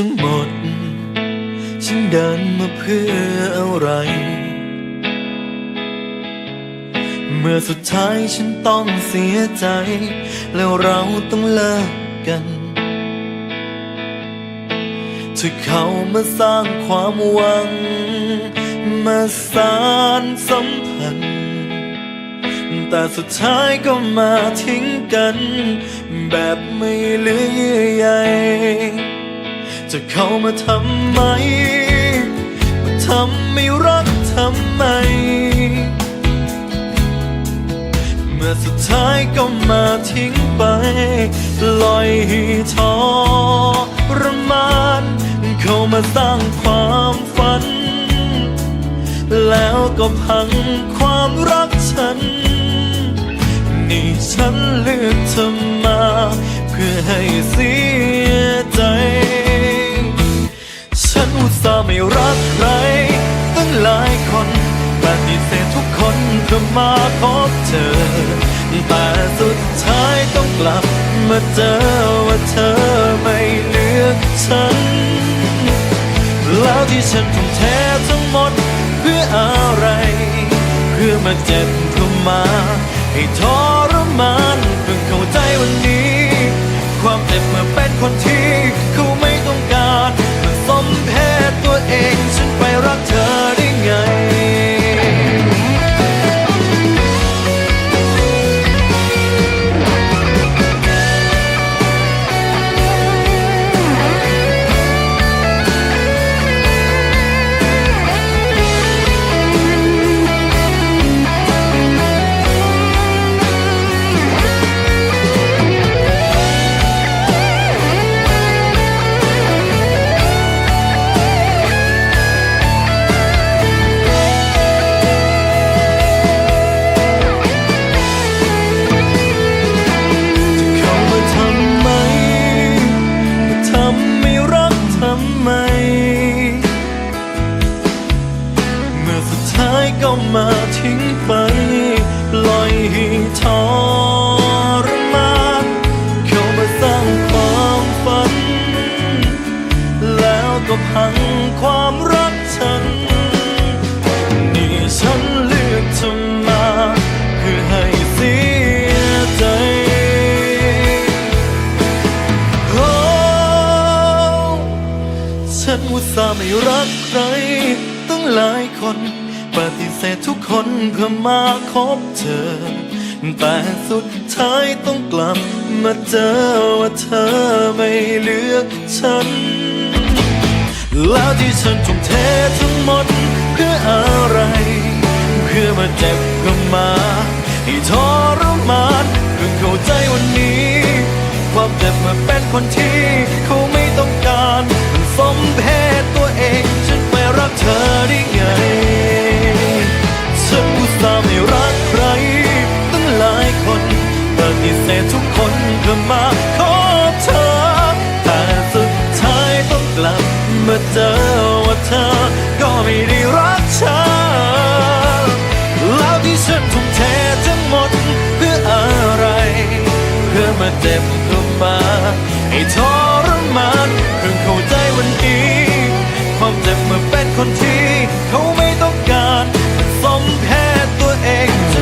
ทั้งหมด ฉันเดินมาเพื่ออะไร เมื่อสุดท้ายฉันต้องเสียใจ แล้วเราต้องเลิกกันที่เขามาสร้างความหวัง มาสานสัมพันธ์แต่สุดท้ายก็มาทิ้งกัน แบบไม่เหลือเยื่อใย จะเข้ามาทำไมมาทำไม่รักทำไม เมื่อสุดท้ายก็มาทิ้งไปปล่อยให้ทรมานเข้ามาสร้างความฝัน แล้วก็พังความรักฉัน นี่ฉันเลือกเธอมา เพื่อให้เสีย คนเพื่อมาพบเธอ แต่สุดท้ายต้องกลับมาเจอว่าเธอไม่เลือกฉัน แล้วที่ฉันทุ่มเททั้งหมดเพื่ออะไร เพื่อมาเจ็บเพื่อมาให้ทรมานเพิ่งเข้าใจวันนี้ ความเจ็บเมื่อเป็นคนที่ แล้วก็พังความรักฉัน นี่ฉันเลือกเธอมาเพื่อให้เสียใจ โอ้ฉันอุตส่าห์ไม่รักใครตั้งหลายคนปฏิเสธทุกคนเพื่อมาคบเธอ แต่สุดท้ายต้องกลับมาเจอว่าเธอไม่เลือกฉัน แล้วที่ฉันทุ่มเททั้งหมดเพื่ออะไร เพื่อมาเจ็บเพื่อมาให้ทรมานเพิ่งเข้าใจวันนี้ ความเจ็บมาเป็นคนที่ มื่อเจอว่าเธอ ก็ไม่ได้รักเธอ แล้วที่ฉันทุ่มเททั้งหมดเพื่ออะไร เพื่อมาเจ็บเข้ามาให้ทรมานเพิ่งเข้าใจวันนี้ ความเจ็บเมื่อเป็นคนที่ เขาไม่ต้องการสมแพ้ตัวเอง